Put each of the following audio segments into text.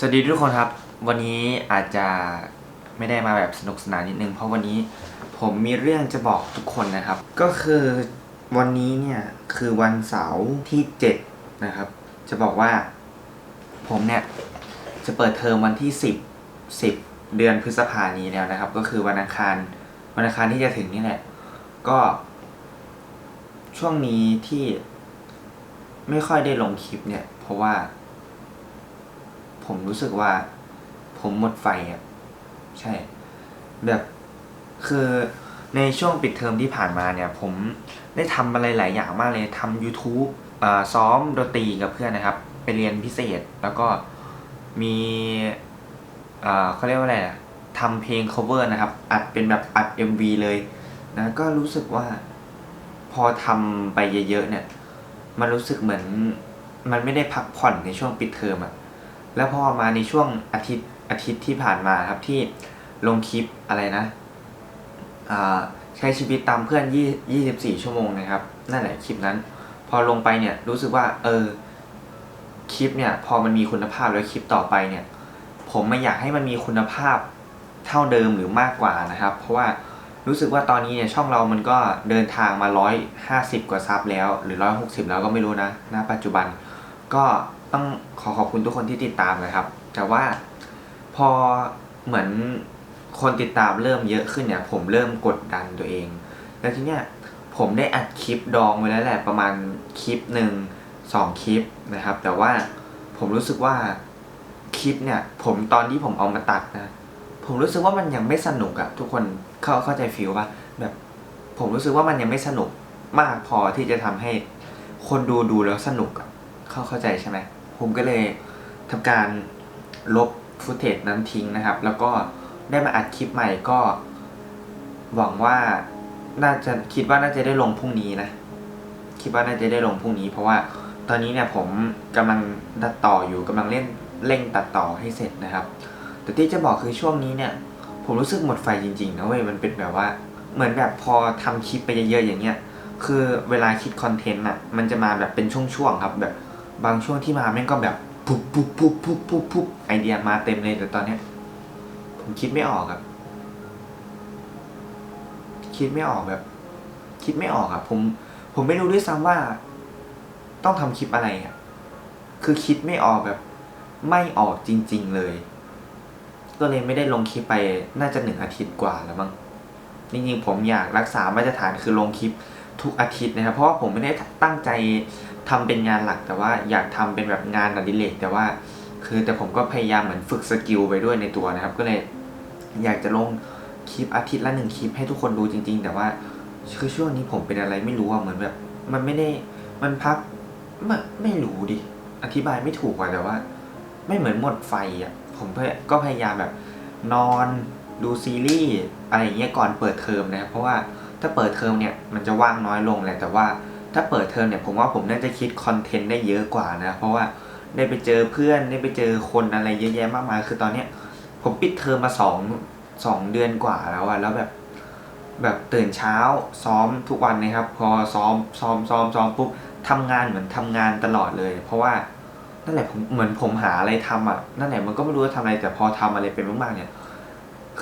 สวัสดีทุกคนครับ วันนี้อาจจะไม่ได้มาแบบสนุกสนานนิดนึง เพราะวันนี้ผมมีเรื่องจะบอกทุกคนนะครับ ก็คือวันนี้เนี่ยคือวันเสาร์ที่7นะครับ จะบอกว่า ผมเนี่ยจะเปิดเทอมวันที่ 10 10 เดือนพฤษภานี้แล้วนะครับ ก็คือวันอังคารวันอังคารที่จะถึงนี่แหละ ก็ ช่วงนี้ที่ไม่ค่อยได้ลงคลิปเนี่ย เพราะว่า ผมรู้สึกว่า ผมหมดไฟอะใช่ แบบคือในช่วงปิดเทอมที่ผ่านมาเนี่ย ผมได้ทำอะไรหลายอย่างมากเลยทำ YouTube ซ้อมดนตรีกับเพื่อนนะครับ ไปเรียนพิเศษแล้วก็มีอ่าเขาเรียกว่าอะไรอะทำเพลง cover นะครับ อัดเป็นแบบอัด MV เลยนะก็รู้สึกว่า พอทำไปเยอะๆเนี่ย มันรู้สึกเหมือนมันไม่ได้พักผ่อนในช่วงปิดเทอมอะ แล้วพอมาในช่วงอาทิตย์อาทิตย์ที่ผ่านมาครับที่ลงคลิปอะไรนะใช้ชีวิตตามเพื่อนยี่สิบสี่ชั่วโมงนะครับ นั่นแหละคลิปนั้น พอลงไปเนี่ยรู้สึกว่า เออคลิปเนี่ย พอมันมีคุณภาพแล้วคลิปต่อไปเนี่ย ผมไม่อยากให้มันมีคุณภาพเท่าเดิมหรือมากกว่านะครับ เพราะว่ารู้สึกว่าตอนนี้เนี่ยช่องเรามันก็เดินทางมาร้อยห้าสิบกว่าซับแล้ว หรือร้อยหกสิบแล้วก็ไม่รู้นะณปัจจุบันก็ ต้องขอขอบคุณทุกคนที่ติดตามนะครับ แต่ว่าพอเหมือนคนติดตามเริ่มเยอะขึ้นเนี่ย ผมเริ่มกดดันตัวเอง แล้วทีเนี้ยผมได้อัดคลิปดองไว้แล้วแหละประมาณคลิปหนึ่งสองคลิปนะครับ แต่ว่าผมรู้สึกว่าคลิปเนี่ย ผมตอนที่ผมเอามาตัดนะ ผมรู้สึกว่ามันยังไม่สนุกอะทุกคนเข้าเข้าใจฟิลป่ะแบบผมรู้สึกว่ามันยังไม่สนุกมากพอที่จะทำให้คนดูดูแล้วสนุกอะเข้าเข้าใจใช่ไหม ผมก็เลยทำการลบฟุตเทจนั้นทิ้งนะครับ แล้วก็ได้มาอัดคลิปใหม่ก็ หวังว่าน่าจะคิดว่าน่าจะได้ลงพรุ่งนี้นะ คิดว่าน่าจะได้ลงพรุ่งนี้ เพราะว่าตอนนี้เนี่ยผมกำลังตัดต่ออยู่กำลังเล่นเร่งตัดต่อให้เสร็จนะครับ แต่ที่จะบอกคือช่วงนี้เนี่ย ผมรู้สึกหมดไฟจริงๆนะเว้ยมันเป็นแบบว่า เหมือนแบบพอทำคลิปไปเยอะๆอย่างเงี้ย คือเวลาคิดคอนเทนต์อะมันจะมาแบบเป็นช่วงๆครับแบบ บางช่วงที่มาแม่งก็แบบปุ๊บปุ๊บปุ๊บปุ๊บปุ๊บปุ๊บไอเดียมาเต็มเลยแต่ตอนเนี้ย ผมคิดไม่ออกครับ คิดไม่ออกแบบ คิดไม่ออกครับผม ผมไม่รู้ด้วยซ้ำว่า ต้องทำคลิปอะไรอะ คือคิดไม่ออกแบบ ไม่ออกจริง ๆเลย ก็เลยไม่ได้ลงคลิปไปน่าจะหนึ่งอาทิตย์กว่าแล้วมั้งจริงๆผมอยากรักษามาตรฐานคือลงคลิปทุกอาทิตย์นะครับ เพราะว่าผมไม่ได้ตั้งใจ ทำเป็นงานหลักแต่ว่าอยากทำเป็นแบบงานอดิเรกแต่ว่า คือแต่ผมก็พยายามเหมือนฝึกสกิลไปด้วยในตัวนะครับ ก็เลยอยากจะลงคลิปอาทิตย์ละหนึ่งคลิปให้ทุกคนดูจริง ๆ แต่ว่าคือช่วงนี้ผมเป็นอะไรไม่รู้อะเหมือนแบบ มันไม่ได้มันพักไม่ไม่รู้ดิอธิบายไม่ถูกอะแต่ว่า ไม่เหมือนหมดไฟอะผมก็พยายามแบบนอนดูซีรีส์อะไรอย่างเงี้ยก่อนเปิดเทอมนะเพราะว่าถ้าเปิดเทอมเนี่ยมันจะว่างน้อยลงแหละแต่ว่า ถ้าเปิดเทอมเนี่ยผมว่าผมน่าจะคิดคอนเทนต์ได้เยอะกว่านะ เพราะว่าได้ไปเจอเพื่อนได้ไปเจอคนอะไรเยอะแยะมากมาย คือตอนเนี้ยผมปิดเทอมมาสองสองเดือนกว่าแล้วอะแล้วแบบแบบตื่นเช้าซ้อมทุกวันนะครับ พอซ้อมซ้อมซ้อมซ้อมปุ๊บทำงานเหมือนทำงานตลอดเลย เพราะว่านั่นแหละผมเหมือนผมหาอะไรทำอะนั่นแหละมันก็ไม่รู้ว่าทำอะไรแต่พอทำอะไรเป็นมากๆเนี่ย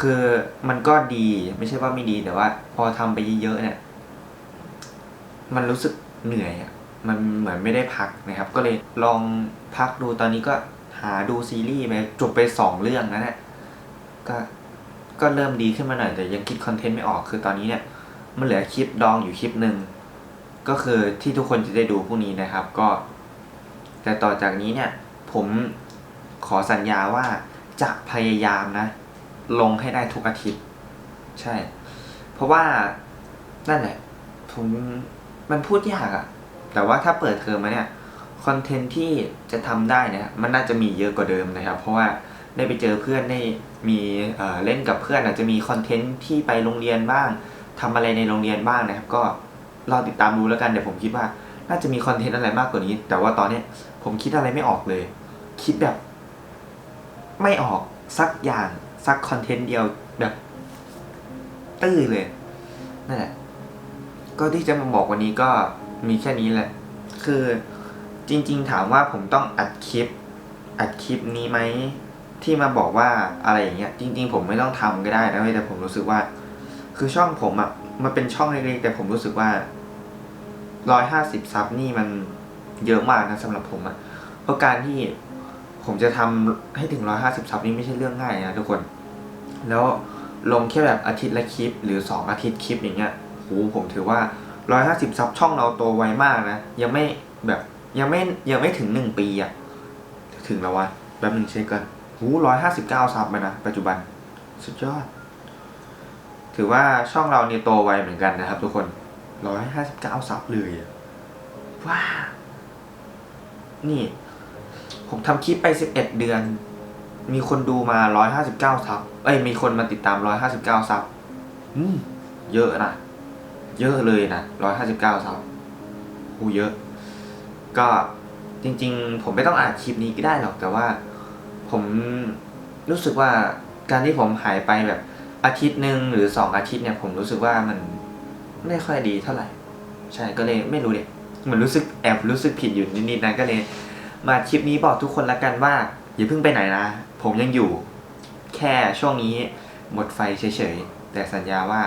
คือมันก็ดีไม่ใช่ว่าไม่ดีแต่ว่า พอทำไปเยอะๆเนี่ย มันรู้สึกเหนื่อยอะมันเหมือนไม่ได้พักนะครับ ก็เลยลองพักดูตอนนี้ก็หาดูซีรีส์ไปจบไปสองเรื่องนะเนี่ยก็ก็เริ่มดีขึ้นมาหน่อยแต่ยังคิดคอนเทนต์ไม่ออกคือตอนนี้เนี่ย มันเหลือคลิปดองอยู่คลิปหนึ่งก็คือที่ทุกคนจะได้ดูพรุ่งนี้นะครับก็ แต่ต่อจากนี้เนี่ย ผมขอสัญญาว่าจะพยายามนะ ลงให้ได้ทุกอาทิตย์ ใช่ เพราะว่านั่นแหละผม มันพูดยากอะแต่ว่าถ้าเปิดเทอมมาเนี่ยคอนเทนต์ที่จะทำได้เนี่ยมันน่าจะมีเยอะกว่าเดิมนะครับ เพราะว่าได้ไปเจอเพื่อนได้มีเอ่อเล่นกับเพื่อนอาจจะมีคอนเทนต์ที่ไปโรงเรียนบ้างทำอะไรในโรงเรียนบ้างนะครับ ก็รอติดตามดูแล้วกันเดี๋ยวผมคิดว่า น่าจะมีคอนเทนต์อะไรมากกว่านี้ แต่ว่าตอนเนี้ยผมคิดอะไรไม่ออกเลย คิดแบบ ไม่ออกสักอย่างสักคอนเทนต์เดียวแบบ ตื้อเลยนั่นแหละ ก็ที่จะมาบอกวันนี้ก็มีแค่นี้แหละ คือจริง ๆ ถามว่าผมต้องอัดคลิป อัดคลิปนี้ไหมที่มาบอกว่าอะไรอย่างเงี้ยจริง ๆ ผมไม่ต้องทำก็ได้นะแต่ผมรู้สึกว่า คือช่องผมอะมันเป็นช่องเล็กๆแต่ผมรู้สึกว่าร้อยห้าสิบซับนี่มันเยอะมากนะสำหรับผมอะเพราะการที่ผมจะทำให้ถึงร้อยห้าสิบซับนี่ไม่ใช่เรื่องง่ายนะทุกคน แล้วลงแค่แบบอาทิตย์ละคลิป หรือสองอาทิตย์คลิปอย่างเงี้ย โหผมถือว่าร้อยห้าสิบซับช่องเราโตไวมากนะ ยังไม่แบบยังไม่ยังไม่ถึงหนึ่งปีอะถึงแล้ววะแป๊บนึงเช็คกันโหร้อยห้าสิบเก้าซับไปนะ ปัจจุบัน สุดยอด ถือว่าช่องเราเนี่ยโตไวเหมือนกันนะครับ ทุกคนร้อยห้าสิบเก้าซับเลยอะว้านี่ ผมทำคลิปไปสิบเอ็ดเดือน มีคนดูมาร้อยห้าสิบเก้าซับ เอ้ย มีคนมาติดตามร้อยห้าสิบเก้าซับ อืม เยอะนะ เยอะเลยนะร้อยห้าสิบเก้าซับโอ้เยอะ ก็จริง ๆ ผมไม่ต้องอ่านคลิปนี้ก็ได้หรอกแต่ว่า ผมรู้สึกว่าการที่ผมหายไปแบบอาทิตย์หนึ่งหรือสองอาทิตย์เนี่ยผมรู้สึกว่ามันไม่ค่อยดีเท่าไหร่ ใช่ก็เลยไม่รู้เด็เหมือนรู้สึกแอบรู้สึกผิดอยู่นิดๆนะก็เลย มาคลิปนี้บอกทุกคนละกันว่า อย่าเพิ่งไปไหนนะ ผมยังอยู่ แค่ช่วงนี้หมดไฟเฉยๆแต่สัญญาว่า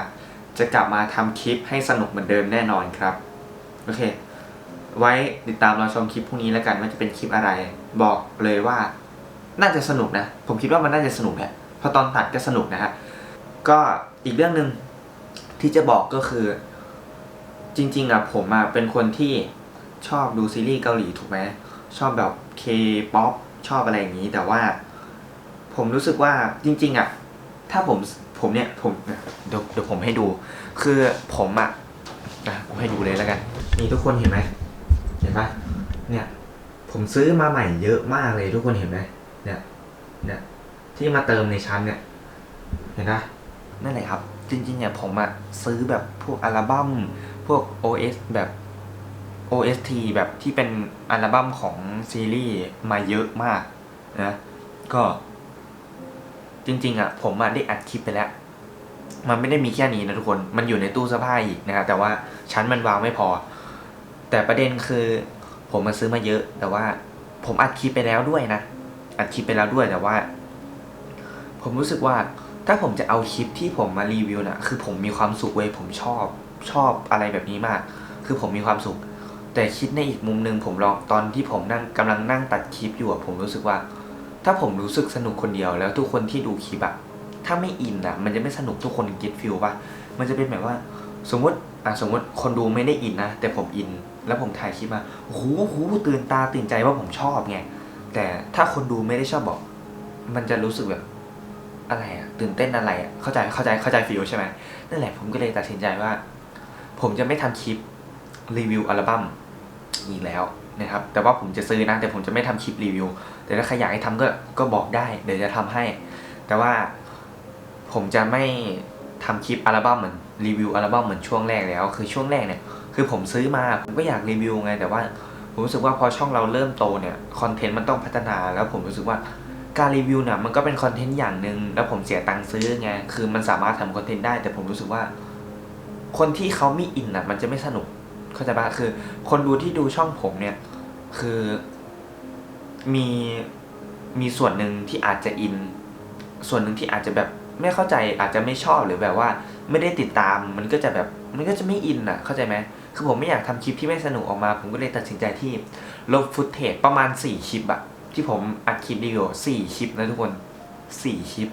จะกลับมาทำคลิปให้สนุกเหมือนเดิมแน่นอนครับ โอเค ไว้ติดตามเราชมคลิปพวกนี้แล้วกันว่าจะเป็นคลิปอะไร บอกเลยว่า น่าจะสนุกนะ ผมคิดว่ามันน่าจะสนุกแหละพราะตอนตัดก็สนุกนะฮะ ก็อีกเรื่องหนึ่งที่จะบอกก็คือ จริง ๆอะผมอะเป็นคนที่ชอบดูซีรีส์เกาหลีถูกไหมชอบแบบเคป๊อปชอบอะไรอย่างนี้ แต่ว่า ผมรู้สึกว่าจริง ๆ อะ ถ้าผมผมเนี่ยผมเดี๋ยวเดี๋ยวผม ให้ดู คือผมอะอะผมให้ดูเลยแล้วกัน นี่ทุกคนเห็นไหมเห็นปะเนี่ย ผมซื้อมาใหม่เยอะมากเลยทุกคนเห็นไหมเนี่ย เนี่ย ที่มาเติมในชั้นเนี่ย เห็นปะนั่นแหละครับ จริงๆเนี่ยผมอะซื้อแบบพวกอัลบั้มพวก OS แบบ OST แบบที่เป็นอัลบั้มของซีรีส์มาเยอะมากนะก็ จริงๆอะผมอะได้อัดคลิปไปแล้ว มันไม่ได้มีแค่นี้นะทุกคน มันอยู่ในตู้เสื้อผ้าอีกนะครับแต่ว่าชั้นมันวางไม่พอ แต่ประเด็นคือ ผมมาซื้อมาเยอะ แต่ว่าผมอัดคลิปไปแล้วด้วยนะอัดคลิปไปแล้วด้วยแต่ว่า ผมรู้สึกว่าถ้าผมจะเอาคลิปที่ผมมารีวิวนะคือผมมีความสุขเว้ยผมชอบชอบอะไรแบบนี้มาก คือผมมีความสุข แต่คิดในอีกมุมหนึ่งผมลองตอนที่ผมนั่งกำลังนั่งตัดคลิปอยู่ผมรู้สึกว่า ถ้าผมรู้สึกสนุกคนเดียวแล้วทุกคนที่ดูคลิปอะ ถ้าไม่อินอะ มันจะไม่สนุกทุกคนเก็ตฟิลป่ะ มันจะเป็นแบบว่า สมมติอะสมมติคนดูไม่ได้อินนะ แต่ผมอิน แล้วผมถ่ายคลิปมาโอ้โหโอ้โหตื่นตาตื่นใจว่าผมชอบไง แต่ถ้าคนดูไม่ได้ชอบบอก มันจะรู้สึกแบบอะไรอะ ตื่นเต้นอะไรอะ เข้าใจเข้าใจเข้าใจฟิลใช่ไหมนั่นแหละผมก็เลยตัดสินใจว่า ผมจะไม่ทำคลิปรีวิวอัลบั้มอีกแล้วนะครับ แต่ว่าผมจะซื้อนะ แต่ผมจะไม่ทำคลิปรีวิว แต่ถ้าใครอยากให้ทำก็ก็บอกได้ เดี๋ยวจะทำให้ แต่ว่า ผมจะไม่ทำคลิปอัลบั้มเหมือนรีวิวอัลบั้มเหมือนช่วงแรกแล้ว คือช่วงแรกเนี่ยคือผมซื้อมาผมก็อยากรีวิวไง แต่ว่าผมรู้สึกว่าพอช่องเราเริ่มโตเนี่ยคอนเทนต์มันต้องพัฒนาแล้วผมรู้สึกว่าการรีวิวเนี่ยมันก็เป็นคอนเทนต์อย่างหนึ่งแล้วผมเสียตังค์ซื้อไงคือมันสามารถทำคอนเทนต์ได้ แต่ผมรู้สึกว่า คนที่เขาไม่อินอะ มันจะไม่สนุกเข้าใจปะคือ คนดูที่ดูช่องผมเนี่ย คือมีมีส่วนหนึ่งที่อาจจะอิน ส่วนหนึ่งที่อาจจะแบบ ไม่เข้าใจอาจจะไม่ชอบหรือแบบว่า ไม่ได้ติดตามมันก็จะแบบมันก็จะไม่อินอะ เข้าใจไหมคือผมไม่อยากทำคลิปที่ไม่สนุกออกมา ผมก็เลยตัดสินใจที่ลบฟุตเทจประมาณสี่คลิปอะที่ผมอัดคลิปรีวิวสี่คลิปนะทุกคนสี่คลิป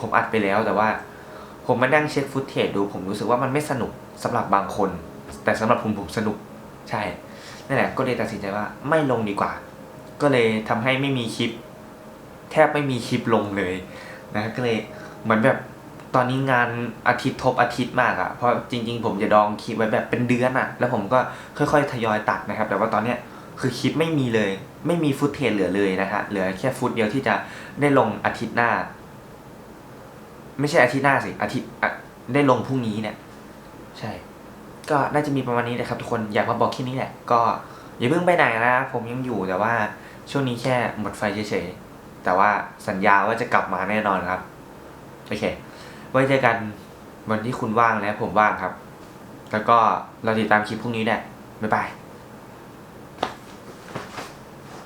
ผมอัดไปแล้วแต่ว่า ผมมานั่งเช็คฟุตเทจดูผมรู้สึกว่ามันไม่สนุกสำหรับบางคน แต่สำหรับผมผมสนุกใช่นั่นแหละก็เลยตัดสินใจว่าไม่ลงดีกว่า ก็เลยทำให้ไม่มีคลิป แทบไม่มีคลิปลงเลยนะก็เลย เหมือนแบบตอนนี้งานอาทิตย์ทบอาทิตย์มากอะเพราะจริง ๆ ผมจะดองคลิปไว้แบบเป็นเดือนอะแล้วผมก็ค่อยๆทยอยตัดนะครับ แต่ว่าตอนเนี้ยคือคลิปไม่มีเลย ไม่มีฟุตเทจเหลือเลยนะฮะเหลือแค่ฟุตเดียวที่จะได้ลงอาทิตย์หน้า ไม่ใช่อาทิตย์หน้าสิอาทิตย์ได้ลงพรุ่งนี้เนี่ย ใช่ ก็น่าจะมีประมาณนี้นะครับ ทุกคนอยากมาบอกแค่นี้แหละก็อย่าเพิ่งไปไหนนะผมยังอยู่แต่ว่าช่วงนี้แค่หมดไฟเฉยๆแต่ว่าสัญญาว่าจะกลับมาแน่นอนครับ โอเค ไว้เจอกันวันที่คุณว่างและผมว่างครับ แล้วก็เราติดตามคลิปพรุ่งนี้แหละบ๊ายบาย